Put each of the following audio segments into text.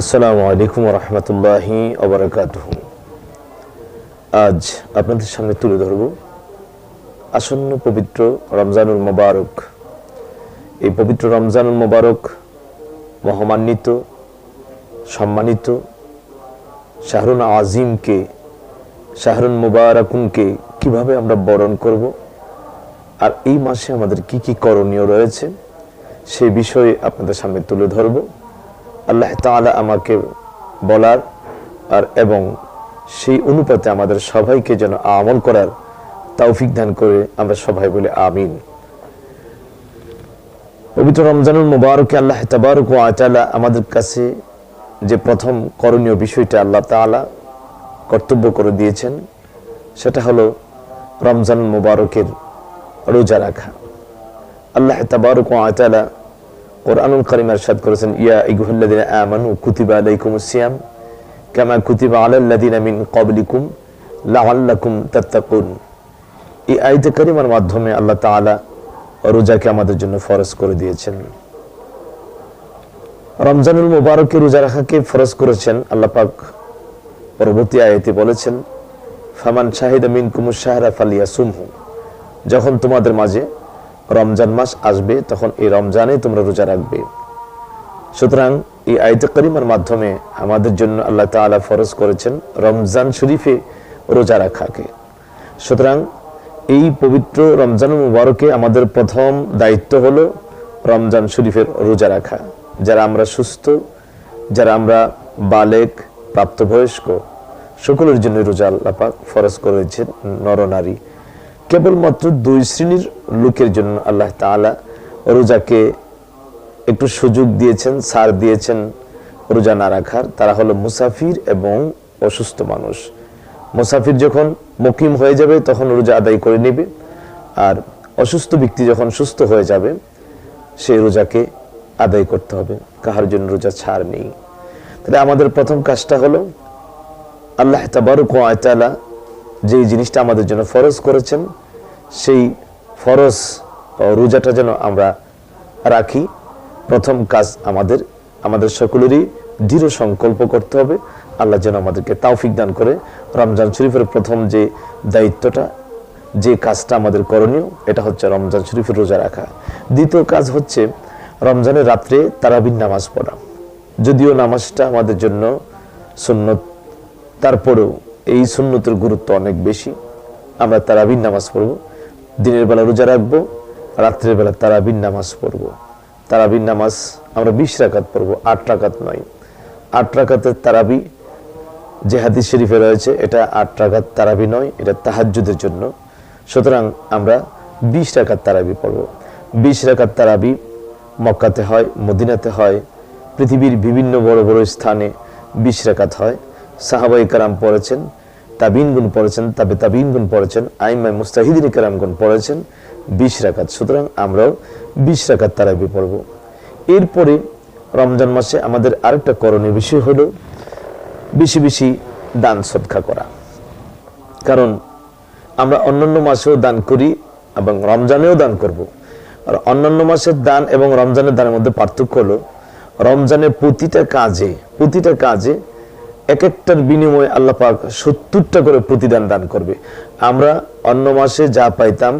আসসালামু আলাইকুম রহমতুল্লাহি অবরাকাত আজ আপনাদের সামনে তুলে ধরব আসন্ন পবিত্র রমজানুল মোবারক। এই পবিত্র রমজানুল মোবারক মহামান্বিত, সম্মানিত শাহরুন আজিমকে, শাহরুন মুবারকুনকে কীভাবে আমরা বরণ করব আর এই মাসে আমাদের কি কি করণীয় রয়েছে সেই বিষয়ে আপনাদের সামনে তুলে ধরব। আল্লাহ তাআলা আমাকে বলার আর এবং সেই অনুপাতে আমাদের সবাইকে যেন আমল করার তৌফিক দান করে আমরা সবাই বলে আমিন। পবিত্র রমজানুল মুবারকে আল্লাহ তাবারক ওয়া তাআলা আমাদের কাছে যে প্রথম করণীয় বিষয়টা আল্লাহ তাআলা কর্তব্য করে দিয়েছেন, সেটা হলো রমজান মুবারকের রোজা রাখা। আল্লাহ তাবারক ওয়া তাআলা কোরআনুল করিম এরশাদ করেছেন, ইয়া ইগুহুল্লাদিন আমানু কুতিবা আলাইকুম সিয়াম কামা কুতিবা আলাল্লাদিন মিন কবলিকুম লাআল্লাকুম তাত্তাকুন। এই আয়াত করিমার মাধ্যমে আল্লাহ তাআলা রোজাকে আমাদের জন্য ফরজ করে দিয়েছেন। রমজানুল মুবারকে রোজা রাখাকে ফরজ করেছেন, আল্লাহ পাক পরবর্তী আয়াতে বলেছেন, ফামান শাহিদা মিনকুমুস শাহরা ফালিয়াসুমহু। যখন তোমাদের মাঝে রমজান মাস আসবে, তখন এই রমজানে তোমরা রোজা রাখবে। সুতরাং এই আয়তে করিমার মাধ্যমে আমাদের জন্য আল্লাহ তাআলা ফরজ করেছেন রমজান শরীফে রোজা রাখাকে। সুতরাং এই পবিত্র রমজান মুবারকে আমাদের প্রথম দায়িত্ব হলো রমজান শরীফের রোজা রাখা। যারা আমরা সুস্থ, যারা আমরা বালেক, প্রাপ্তবয়স্ক, সকলের জন্য রোজা আল্লাহ পাক ফরজ করেছেন নরনারী কেবলমাত্র দুই শ্রেণির লোকের জন্য আল্লাহ তাআলা রোজাকে একটু সুযোগ দিয়েছেন সার দিয়েছেন রোজা না রাখার। তারা হলো মুসাফির এবং অসুস্থ মানুষ। মুসাফির যখন মকিম হয়ে যাবে তখন রোজা আদায় করে নেবে। আর অসুস্থ ব্যক্তি যখন সুস্থ হয়ে যাবে সেই রোজাকে আদায় করতে হবে। কাহার জন্য রোজা ছাড় নেই। তাহলে আমাদের প্রথম কাজটা হলো আল্লাহ তাবারক ওয়া তাআলা যে জিনিসটা আমাদের জন্য ফরজ করেছেন, সেই ফরজ রোজাটা যেন আমরা রাখি। প্রথম কাজ আমাদের আমাদের সকলেরই দৃঢ় সংকল্প করতে হবে। আল্লাহ যেন আমাদেরকে তাওফিক দান করে। রমজান শরীফের প্রথম যে দায়িত্বটা, যে কাজটা আমাদের করণীয়, এটা হচ্ছে রমজান শরীফের রোজা রাখা। দ্বিতীয় কাজ হচ্ছে রমজানের রাত্রে তারাবিন নামাজ পড়া। যদিও নামাজটা আমাদের জন্য সুন্নত, তারপরেও এই সুন্নতের গুরুত্ব অনেক বেশি। আমরা তারাবিন নামাজ পড়ব, দিনের বেলা রোজা রাখব, রাত্রের বেলা তারাবিন নামাজ পড়ব। তারাবিন নামাজ আমরা বিশ রাকাত পড়ব, আট রাকাত নয়। আট রাকাতের তারাবি যে হাদিস শরীফে রয়েছে, এটা আট রাকাত তারাবি নয়, এটা তাহাজ্জুদের জন্য। সুতরাং আমরা বিশ রাকাত তারাবি পড়ব। বিশ রাকাত তারাবি মক্কাতে হয়, মদিনাতে হয়, পৃথিবীর বিভিন্ন বড় বড় স্থানে বিশ রাকাত হয়। সাহাবাই কারাম পড়েছেন তাবিন গুণ পড়েছেন তাবে তাবিন গুণ পড়েছেন আইমাই মুস্তাহিদিন কারাম গুণ পড়েছেন, বিশ রাকাত। সুতরাং আমরাও বিশ রাকাত তারাবি পড়ব। এরপরে রমজান মাসে আমাদের আরেকটা করণীয় বিষয় হল বেশি বেশি দান সৎকা করা। কারণ আমরা অন্যান্য মাসেও দান করি এবং রমজানেও দান করব। আর অন্যান্য মাসের দান এবং রমজানের দানের মধ্যে পার্থক্য হলো, রমজানের প্রতিটা কাজে প্রতিটা কাজে এক একটার বিনিময়ে আল্লাহ পাক সত্তরটা করে প্রতিদান দান করবে। আমরা অন্য মাসে যা পাইতাম,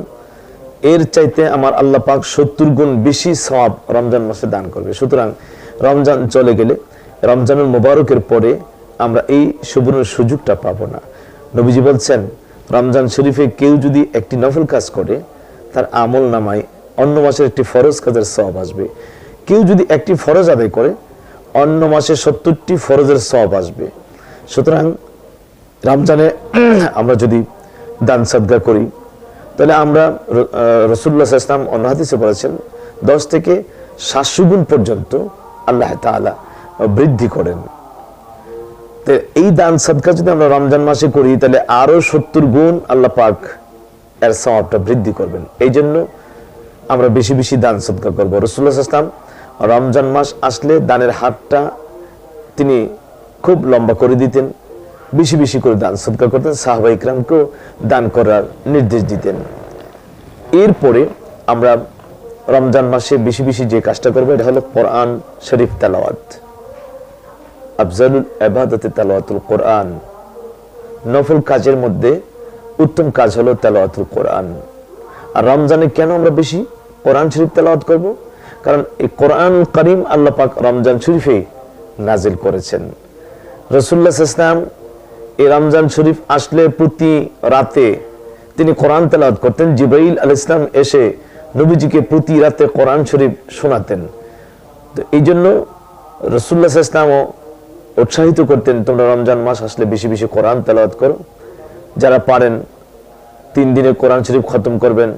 এর চাইতে আমার আল্লাহ পাক সত্তর গুণ বেশি সওয়াব রমজান মাসে দান করবে। সুতরাং রমজান চলে গেলে, রমজানুল মোবারকের পরে আমরা এই সুবর্ণ সুযোগটা পাবো না। নবীজি বলছেন, রমজান শরীফে কেউ যদি একটি নফল কাজ করে, তার আমল নামায় অন্য মাসের একটি ফরজ কাজের সব আসবে। কেউ যদি একটি ফরজ আদায় করে, অন্য মাসে সত্তরটি ফরজের সব আসবে। সুতরাং রমজানে আমরা যদি দান সদ্গা করি, তাহলে আমরা রসুল্লাহ ইসলাম অন্য বলেছেন, দশ থেকে সাতশো গুণ পর্যন্ত আল্লাহ তালা বৃদ্ধি করেন। তো এই দান সদকা যদি আমরা রমজান মাসে করি, তাহলে আরও সত্তর গুণ আল্লাহ পাক এর সওয়াবটা বৃদ্ধি করবেন। এই জন্য আমরা বেশি বেশি দান সদকা করব। রসুল্লাহ ইসলাম রমজান মাস আসলে দানের হাতটা তিনি খুব লম্বা করে দিতেন, বেশি বেশি করে দান সদকা করতেন, সাহবা ইকরামকেও দান করার নির্দেশ দিতেন। এরপরে আমরা রমজান মাসে বেশি বেশি যে কাজটা করব, এটা হলো কোরআন শরীফ তালাওয়াত। আফজালুল আবাদতে তালাওয়াতুল কোরআন। নফল কাজের মধ্যে উত্তম কাজ হলো তেলাওয়াতুল কোরআন। আর রমজানে কেন আমরা বেশি কোরআন শরীফ তালাওয়াত করব? কারণ এই কোরআন করিম আল্লাহ পাক রমজান শরীফে নাজিল করেছেন। রসুল্লাহ ইসলাম এই রমজান শরীফ আসলে প্রতি রাতে তিনি কোরআন তেলাওয়াত করতেন। জিবাইল আল ইসলাম এসে নবীজিকে প্রতি রাতে কোরআন শরীফ শোনাতেন। তো এই জন্য রসুল্লাহ ইসলামও উৎসাহিত করতেন, তোমরা রমজান মাস আসলে বেশি বেশি কোরআন তেলাওয়াত করো। যারা পারেন তিন দিনে কোরআন শরীফ খতম করবেন,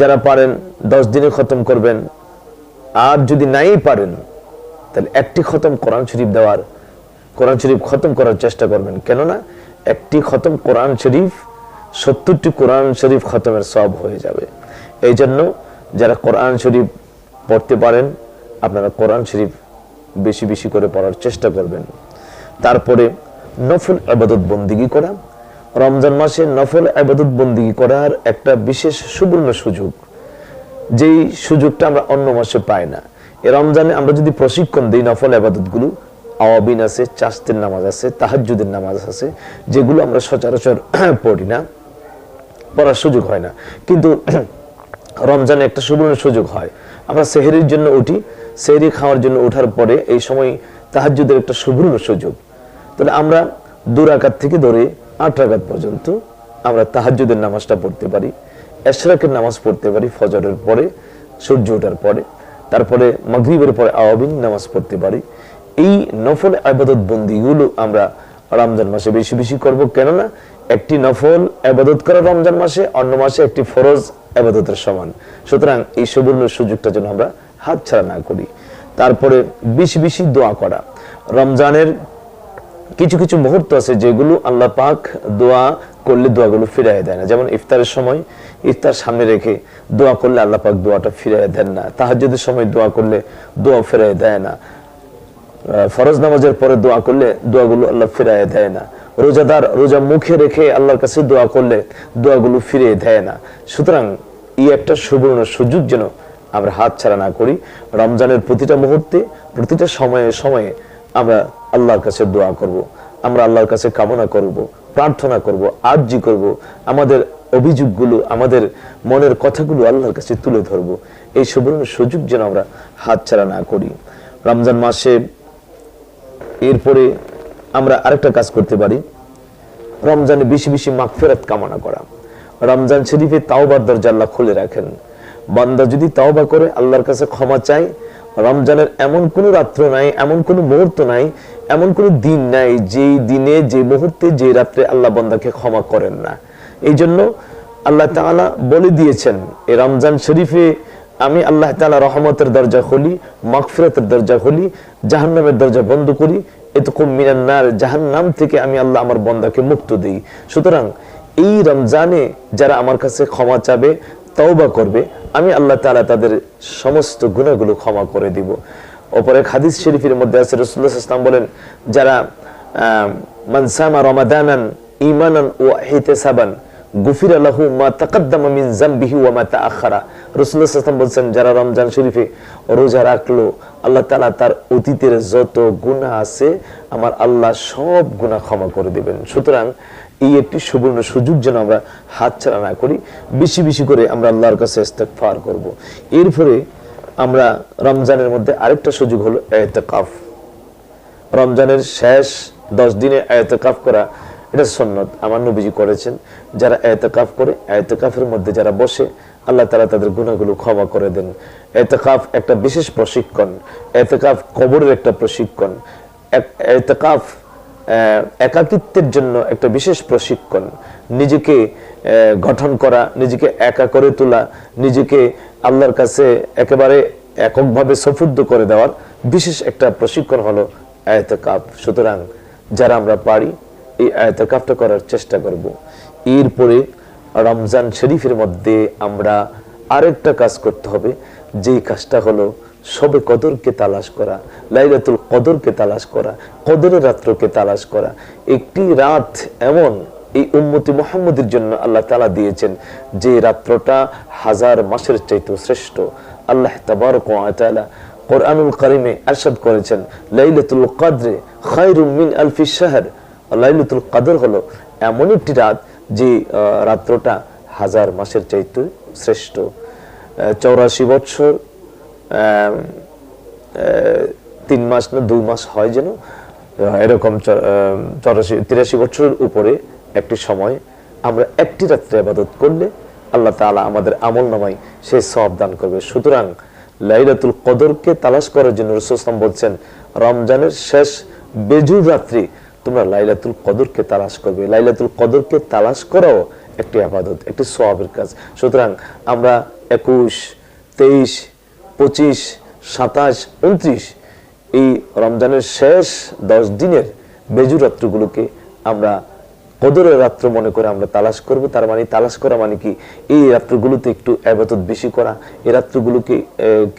যারা পারেন দশ দিনে খতম করবেন, আর যদি নাই পারেন, তাহলে একটি খতম কোরআন শরীফ দেওয়ার কোরআন শরীফ খতম করার চেষ্টা করবেন। কেননা একটি খতম কোরআন শরীফ, সত্তরটি কোরআন শরীফ খতমের সব হয়ে যাবে। এই জন্য যারা কোরআন শরীফ পড়তে পারেন, আপনারা কোরআন শরীফ বেশি বেশি করে পড়ার চেষ্টা করবেন। তারপরে নফল আবাদত বন্দিগি করা। রমজান মাসে নফল আবাদত বন্দিগি করার একটা বিশেষ সুবর্ণ সুযোগ। যেই সুযোগটা আমরা অন্য মাসে পাই না। এ রমজানে আমরা যদি প্রশিক্ষণ দিই নফল আবাদতগুলো আওয়াবিন আছে চাস্তের নামাজ আছে তাহাজুদের নামাজ আছে, যেগুলো আমরা সচরাচর পড়ি না, পড়ার সুযোগ হয় না। কিন্তু রমজানে একটা সুবর্ণ সুযোগ হয়। আমরা সেহেরির জন্য উঠি, সেহরি খাওয়ার জন্য ওঠার পরে এই সময় তাহাজুদের একটা সুবর্ণ সুযোগ। তাহলে আমরা দু রাকাত থেকে ধরে আট রাকাত পর্যন্ত আমরা তাহাজুদের নামাজটা পড়তে পারি, এশরাকের নামাজ পড়তে পারি ফজরের পরে, সূর্য ওঠার পরে, তারপরে মাগরিবের পরে আওয়াবিন নামাজ পড়তে পারি। এই নফল আবাদত বন্দিগুলো আমরা রমজান মাসে বেশি বেশি করব। কেননা একটি নফল আবাদত করা রমজান মাসে, অন্য মাসে একটি ফরজ আবাদতের সমান। সুতরাং এই সুবর্ণ সুযোগটা যেন আমরা হাত ছাড়া না করি। তারপরে বেশি বেশি দোয়া করা। রমজানের কিছু কিছু মুহূর্ত আছে যেগুলো আল্লাহ পাক দোয়া করলে দোয়াগুলো ফিরাই দেয় না। যেমন ইফতারের সময়, ইফতার সামনে রেখে দোয়া করলে আল্লাহ পাক দোয়াটা ফিরাই দেন না। তাহাজ্জুদের সময় দোয়া করলে দোয়া ফিরাই দেয় না। ফরজ নামাজের পরে দোয়া করলে দোয়াগুলো আল্লাহ ফিরাই দেয় না। রোজাদার রোজা মুখে রেখে আল্লাহর কাছে দোয়া করলে দোয়াগুলো ফিরিয়ে দেয় না। সুতরাং এই একটা সুবর্ণ সুযোগ যেন আমরা হাত ছাড়া না করি। রমজানের প্রতিটা মুহূর্তে, প্রতিটা সময়ে সময়ে আমরা আল্লাহর কাছে দোয়া করব। আমরা আল্লাহর কাছে কামনা করব, প্রার্থনা করব, আর্জি করব। আমাদের অভিযোগগুলো, আমাদের মনের কথাগুলো আল্লাহর কাছে তুলে ধরব। এই সুবর্ণ সুযোগ যেন আমরা হাত ছাড়া না করি। রমজান মাসে এরপরে আমরা আরেকটা কাজ করতে পারি। রমজানে বেশি বেশি মাগফেরাত কামনা করা। রমজান শরীফে তাওবার দরজা আল্লাহ খুলে রাখেন। বান্দা যদি তাওবা করে, আল্লাহর কাছে ক্ষমা চায়, রমজানের এমন কোন রাত্র নাই, এমন কোন মুহূর্ত নাই, এমন কোন দিন নাই, যেই দিনে, যে মুহূর্তে, যে রাত্রে আল্লাহ বান্দাকে ক্ষমা করেন না। এই জন্য আল্লাহ তাআলা বলে দিয়েছেন, এই রমজান শরীফে আমি আল্লাহ তালা রহমতের দরজা খুলি, মাগফিরাতের দরজা খুলি, জাহান্নামের দরজা বন্ধ করি। এতকুম মিনান্নার জাহান্নাম থেকে আমি আল্লাহ আমার বন্দাকে মুক্ত দিই। সুতরাং এই রমজানে যারা আমার কাছে ক্ষমা চাবে, তওবা করবে, আমি আল্লাহ তাআলা তাদের সমস্ত গুণাগুলো ক্ষমা করে দিব। অপরে হাদিস শরীফের মধ্যে আছে আলাইহি ওয়াসাল্লাম বলেন, যারা মানসামা রমাদানান ঈমানান ওয়া ইহতিসাবান গুফির লাহু মা তাকাদ্দামা মিন জামবিহি ওয়া মা তাআখারা। রাসূলুল্লাহ সাল্লাল্লাহু আলাইহি বলছেন যারা রমজান শরীফে রোজা রাখল, আল্লাহ তাআলা তার অতীতের যত গুনাহ আছে, আমার আল্লাহ সব গুনাহ ক্ষমা করে দিবেন। সুতরাং এই একটি সুবর্ণ সুযোগ যেন আমরা হাতছাড়া না করি, বেশি বেশি করে আমরা আল্লাহর কাছে ইস্তেগফার করব। এরপরে আমরা রমজানের মধ্যে আরেকটা সুযোগ হলো এতেকাফ। রমজানের শেষ দশ দিনে এতেকাফ করা এটা সন্ন্যত আমার নবীজি করেছেন। যারা এতেকাফ করে, এতেকাফের মধ্যে যারা বসে, আল্লাহ তালা তাদের গুণাগুলো ক্ষমা করে দেন। এতেকাফ একটা বিশেষ প্রশিক্ষণ। এতেকাফ কবরের একটা প্রশিক্ষণ। এতেকাফ একাকিত্বের জন্য একটা বিশেষ প্রশিক্ষণ। নিজেকে গঠন করা, নিজেকে একা করে তোলা, নিজেকে আল্লাহর কাছে একেবারে এককভাবে সফুদ্ধ করে দেওয়ার বিশেষ একটা প্রশিক্ষণ হলো আয়তকাপ সুতরাং যারা আমরা পারি এই আয়তকাপটা করার চেষ্টা করব। এরপরে রমজান শরীফের মধ্যে আমরা আরেকটা কাজ করতে হবে। যেই কাজটা হলো সবে কদরকে তালাশ করা, লাইলাতুল কদরকে তালাশ করা, কদরের রাত্রকে তালাশ করা। একটি রাত এমন এই উম্মতি মোহাম্মদের জন্য আল্লাহ তালা দিয়েছেন যে রাত্রটা হাজার মাসের চাইতে শ্রেষ্ঠ। আল্লাহ তাবারক কোরআনুল কারিমে আরশাদ করেছেন, লাইলাতুল কদরে খায়রুম মিন আলফি শাহর। লাইলাতুল কাদর হলো এমন একটি রাত যে রাত্রটা হাজার মাসের চাইতে শ্রেষ্ঠ। চৌরাশি বৎসর তিন মাস না দুই মাস হয় যেন এরকম চৌরাশি, তিরাশি বছরের উপরে একটি সময় আমরা একটি রাত্রে আবাদত করলে আল্লাহ তাআলা আমাদের আমল নামাই সে সব দান করবে। সুতরাং লাইলাতুল কদরকে তালাশ করার জন্য রসুলাম বলছেন, রমজানের শেষ বেজুর রাত্রি তোমরা লাইলাতুল কদরকে তালাশ করবে। লাইলাতুল কদরকে তালাশ করাও একটি আবাদত, একটি সোয়াবের কাজ। সুতরাং আমরা একুশ, তেইশ, পঁচিশ, সাতাশ, উনত্রিশ এই রমজানের শেষ দশ দিনের বেজুর রাত্রগুলোকে আমরা কদরের রাত্র মনে করে আমরা তালাশ করব। তার মানে তালাশ করা মানে কি? এই রাত্রগুলোতে একটু আবাদত বেশি করা, এই রাত্রগুলোকে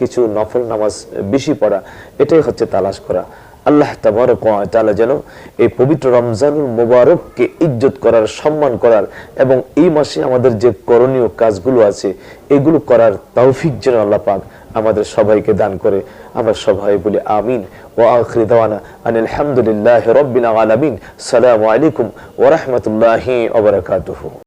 কিছু নফল নামাজ বেশি পড়া, এটাই হচ্ছে তালাশ করা। আল্লাহ তাবারক ওয়া তাআলা যেন এই পবিত্র রমজানুল মোবারককে ইজ্জত করার, সম্মান করার এবং এই মাসে আমাদের যে করণীয় কাজগুলো আছে, এগুলো করার তৌফিক যেন আল্লাহ পাক আমাদের সবাইকে দান করে। আমরা সবাই বলি আমিন। ও আখরি দাওয়ানা আনিল হামদুলিল্লাহি রাব্বিল আলামিন। সালামু আলাইকুম ওয়া রাহমাতুল্লাহি ওয়া বারাকাতুহু।